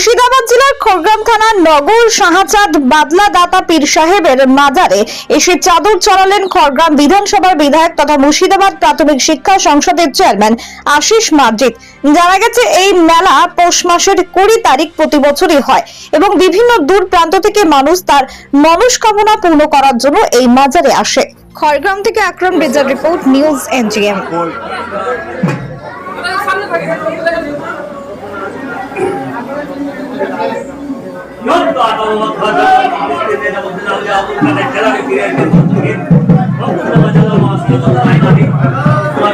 মুর্শিদাবাদ জেলার খড়গ্রাম থানার নগর শাহচাঁদ বাদলা দাতা পীর সাহেবের মাজারে এসে চাদর চড়ালেন খড়গ্রাম বিধানসভার বিধায়ক তথা মুর্শিদাবাদ প্রাথমিক শিক্ষা সংসদের চেয়ারম্যান আশিস মার্জিত। জানা গেছে, এই মেলা পৌষ মাসের কুড়ি তারিখ প্রতি বছরই হয় এবং বিভিন্ন দূর প্রান্ত থেকে মানুষ তার মনস্কামনা পূর্ণ করার জন্য এই মাজারে আসে। খড়গ্রাম থেকে আকরম রেজার report, news N G M.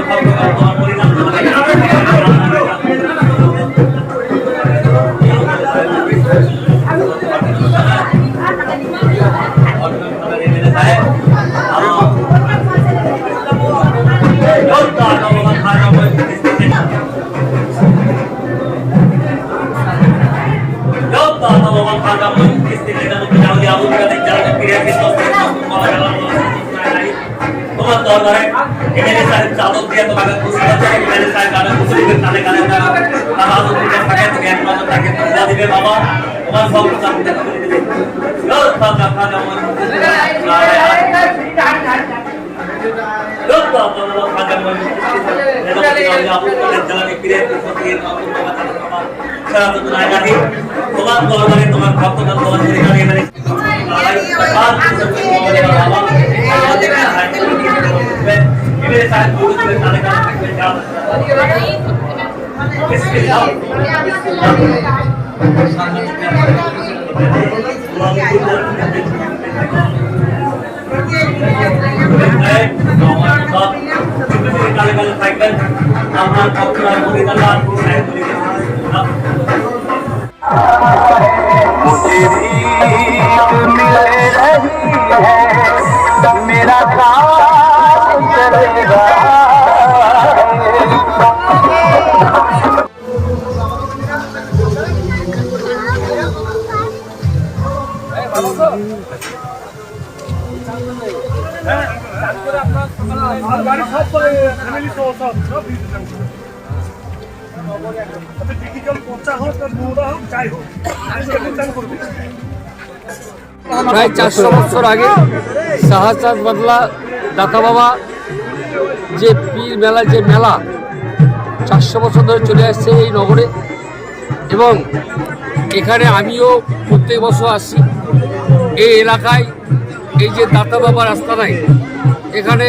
ফিরে তোমার দরবারে এমএলএ সাহেব চাদর দিয়ে তোমাকে খুশি করছে এমএলএ সাহেব গানে খুশি দিবে কানে কানে তারা তারা আদর থাকে তুমি এক তাকে পূজা দিবে বাবা তোমার সব করে দিবে তোমার দরবারে তোমার পরিবারে মানে আমার ভক্তরা পরিবার मुझे भीख मिल रही है मेरा काम चलेगा গাড়ি প্রায় চারশো বছর আগে শাহজাদ বাদলা দাতা বাবা যে পীর মেলা যে মেলা চারশো বছর ধরে চলে আসছে এই নগরে। এবং এখানে আমিও প্রত্যেক বছর আসি। এই এলাকায় এই যে দাতা বাবার রাস্তা নাই এখানে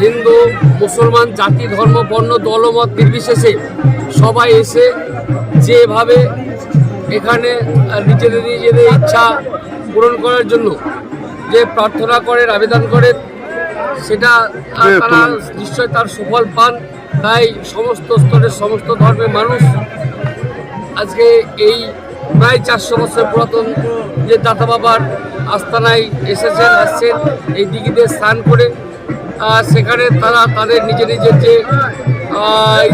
হিন্দু মুসলমান জাতি ধর্ম বর্ণ দলমত নির্বিশেষে সবাই এসে যেভাবে এখানে নিজেদের নিজেদের ইচ্ছা পূরণ করার জন্য যে প্রার্থনা করেন আবেদন করেন সেটা তারা নিশ্চয় তার সুফল পান। তাই সমস্ত স্তরের সমস্ত ধর্মের মানুষ আজকে এই প্রায় চারশো বছর পুরাতন যে দাতা বাবার আস্তানায় এসেছেন আসছেন এই দিঘিতে স্নান করে সেখানে তারা তাদের নিজের নিজের যে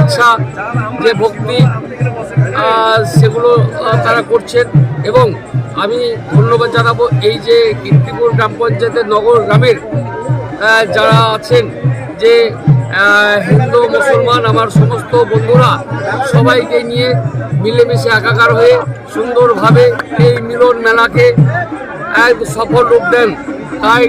ইচ্ছা, যে ভক্তি সেগুলো তারা করছেন। এবং আমি ধন্যবাদ জানাব এই যে কীর্তিপুর গ্রাম পঞ্চায়েতের নগর গ্রামের যারা আছেন, যে হিন্দু, মুসলমান, আমার সমস্ত বন্ধুরা, সবাইকে নিয়ে মিলেমিশে একাকার হয়ে সুন্দরভাবে এই মিলন মেলাকে এক সফল রূপ দেন। তাই